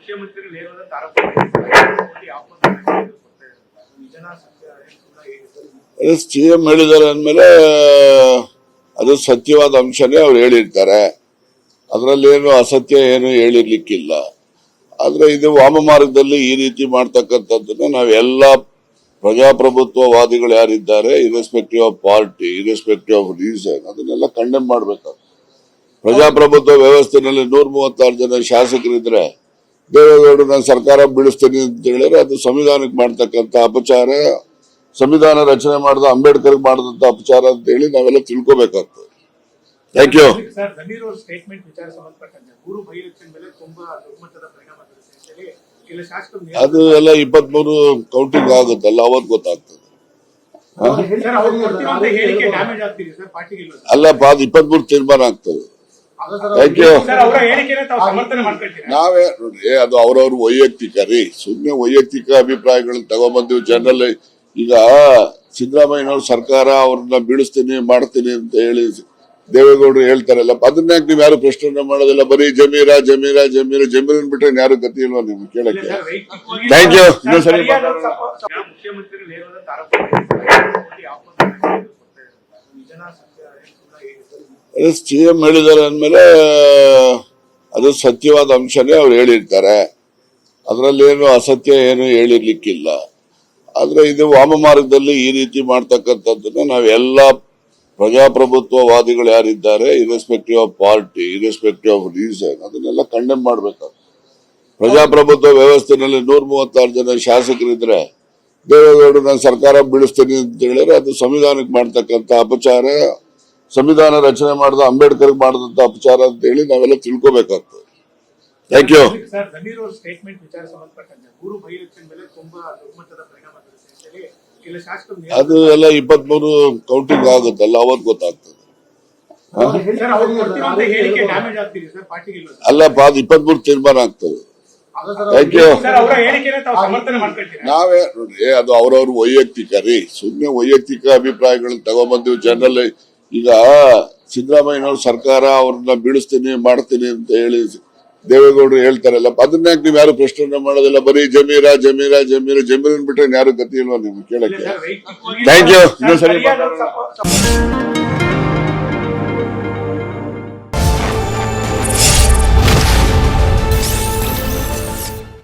ಮುಖ್ಯಮಂತ್ರಿಗಳು ಆರೋಪ C M ಹೇಳಿದ್ದಾರೆ ಅಂದಮೇಲೆ, ಅದು ಸತ್ಯವಾದ ಅಂಶನೇ ಅವ್ರು ಹೇಳಿರ್ತಾರೆ. ಅದರಲ್ಲಿ ಏನು ಅಸತ್ಯ ಏನು ಹೇಳಿರ್ಲಿಕ್ಕಿಲ್ಲ. ಆದರೆ ಇದು ವಾಮ ಮಾರ್ಗದಲ್ಲಿ ಈ ರೀತಿ ಮಾಡ್ತಕ್ಕಂಥದ್ದನ್ನ ನಾವೆಲ್ಲ ಪ್ರಜಾಪ್ರಭುತ್ವವಾದಿಗಳು ಯಾರಿದ್ದಾರೆ irrespective of party irrespective of reason ಅದನ್ನೆಲ್ಲ ಕಂಡೆಮ್ ಮಾಡ್ಬೇಕು ಪ್ರಜಾಪ್ರಭುತ್ವ ವ್ಯವಸ್ಥೆನಲ್ಲಿ ನೂರ ಮೂವತ್ತಾರು ಜನ ಶಾಸಕರಿದ್ರೆ ದೇವೇಗೌಡರು ನಾನು ಸರ್ಕಾರ ಬೀಳಿಸ್ತೀನಿ ಅಂತ ಹೇಳಿದ್ರೆ ಅದು ಸಂವಿಧಾನಕ್ಕೆ ಮಾಡ್ತಕ್ಕಂಥ ಅಪಚಾರ ಸಂವಿಧಾನ ರಚನೆ ಮಾಡಿದ ಅಂಬೇಡ್ಕರ್ ಮಾಡಿದಂತ ಅಪಚಾರ ಅಂತ ಹೇಳಿ ನಾವೆಲ್ಲ ತಿಳ್ಕೋಬೇಕಾಗ್ತದೆ. ಥ್ಯಾಂಕ್ ಯು ಅದು ಎಲ್ಲ ಇಪ್ಪತ್ ಮೂರು ಕೌಂಟಿಂಗ್ ಆಗುತ್ತಲ್ಲ ಅವತ್ತು ಗೊತ್ತಾಗ್ತದೆ. ಅಲ್ಲ ಅದು ಇಪ್ಪತ್ಮೂರು ತೀರ್ಮಾನ ಆಗ್ತದೆ. ಥ್ಯಾಂಕ್ ಯು ಸರ್ ಅವರ ಹೇಳಿಕೆನ ತಾವು ಸಮರ್ಥನೆ ಮಾಡ್ಕೊಳ್ತೀರಾ? ನಾವೇ ನೋಡ್ರಿ ಅದು ಅವ್ರವ್ರ ವೈಯಕ್ತಿಕ ರೀ ಸುಮ್ಮನೆ ವೈಯಕ್ತಿಕ ಅಭಿಪ್ರಾಯಗಳನ್ನ ತಗೊಂಬಂದಿವಿ ಜನರಲ್ ಈಗ ಸಿದ್ದರಾಮಯ್ಯನವ್ರ ಸರ್ಕಾರ ಅವ್ರನ್ನ ಬೀಳಿಸ್ತೀನಿ ಮಾಡ್ತೀನಿ ಅಂತ ಹೇಳಿ ದೇವೇಗೌಡರು ಹೇಳ್ತಾರಲ್ಲ ಅದನ್ನ ಯಾಕೆ ನೀವು ಯಾರು ಪ್ರಶ್ನೆ ಮಾಡೋದಿಲ್ಲ? ಬರೀ ಜಮೀರ ಜಮೀರ ಜಮೀರ ಜಮೀರನ್ ಬಿಟ್ರೆ ಯಾರು ಗತಿ ಇಲ್ವಾ ನಿಮ್ಗೆ ಕೇಳಕ್ಕೆ? Thank you. ಇನ್ನೊಂದ್ಸರಿ ಸರಿಯಾದ ಸಪ- ಮುಖ್ಯಮಂತ್ರಿಗಳು ಹೇಳೋದಂತ ಆರೋಪ ಮಾಡಿದ್ದಾರೆ. ಆಪೋಸಿಟ್ ಆಗಿ ಬರ್ತಾ ಇದೆ. ಹೇಳಿ ಸಿ ಎಂ ಹೇಳಿದ್ದಾರೆ ಅಂದಮೇಲೆ, ಅದು ಸತ್ಯವಾದ ಅಂಶನೇ ಅವ್ರು ಹೇಳಿರ್ತಾರೆ. ಅದರಲ್ಲಿ ಏನು ಅಸತ್ಯ ಏನು ಹೇಳಿರ್ಲಿಕ್ಕಿಲ್ಲ. ಆದ್ರೆ ಇದು ವಾಮ ಮಾರ್ಗದಲ್ಲಿ ಈ ರೀತಿ ಮಾಡ್ತಕ್ಕಂಥದ್ದನ್ನ ನಾವೆಲ್ಲ ಪ್ರಜಾಪ್ರಭುತ್ವವಾದಿಗಳು ಯಾರಿದ್ದಾರೆ irrespective of party irrespective of reason ಅದನ್ನೆಲ್ಲ ಕಂಡೆಮ್ ಮಾಡ್ಬೇಕು ಪ್ರಜಾಪ್ರಭುತ್ವ ವ್ಯವಸ್ಥೆನಲ್ಲಿ ನೂರ ಮೂವತ್ತಾರು ಜನ ಶಾಸಕರಿದ್ರೆ ದೇವೇಗೌಡರು ನಾನು ಸರ್ಕಾರ ಬೀಳಿಸ್ತೀನಿ ಅಂತ ಹೇಳಿದ್ರೆ ಅದು ಸಂವಿಧಾನಕ್ಕೆ ಮಾಡ್ತಕ್ಕಂಥ ಅಪಚಾರ ಸಂವಿಧಾನ ರಚನೆ ಮಾಡಿದ ಅಂಬೇಡ್ಕರ್ ಮಾಡಿದಂತ ಅಪಚಾರ ಅಂತ ಹೇಳಿ ನಾವೆಲ್ಲ ತಿಳ್ಕೊಬೇಕಾಗ್ತದೆ. ಥ್ಯಾಂಕ್ ಯು ಸರ್ ಎಲ್ಲ ಸಂಬಂಧಪಟ್ಟಂತೆ ಮೂರು ಅದು ಕೌಂಟಿಂಗ್ ಆಗುತ್ತಲ್ಲ ಅವತ್ತು ಗೊತ್ತಾಗ್ತದೆ. ಅಲ್ಲ ಅದು ಇಪ್ಪತ್ಮೂರು ತೀರ್ಮಾನ ಆಗ್ತದೆ. ಥ್ಯಾಂಕ್ ಯು ನಾವೇ ನೋಡ್ರಿ ಅದು ಅವ್ರವ್ರ ವೈಯಕ್ತಿಕ ರೀ. ಸುಮ್ಮನೆ ವೈಯಕ್ತಿಕ ಅಭಿಪ್ರಾಯಗಳನ್ನ ತಗೊಂಡ್ಬಂದಿವಿ ಜನರಲ್ ಈಗ ಸಿದ್ದರಾಮಯ್ಯನವ್ರ ಸರ್ಕಾರ ಅವ್ರನ್ನ ಬೀಳಿಸ್ತೀನಿ ಮಾಡ್ತೀನಿ ಅಂತ ಹೇಳಿ ದೇವೇಗೌಡರು ಹೇಳ್ತಾರಲ್ಲ ಅದನ್ನ ನೀವ್ ಯಾರು ಪ್ರಶ್ನೆ ಮಾಡೋದಿಲ್ಲ? ಬರೀ ಜಮೀರ ಜಮೀರ ಜಮೀರ ಜಮೀರನ್ ಬಿಟ್ರೆ ಯಾರು ಗತಿ ಇಲ್ವಾ ನಿಮ್ಗೆ ಕೇಳಕ್ಕೆ? Thank you. ಇನ್ನೊಂದ್ಸರಿ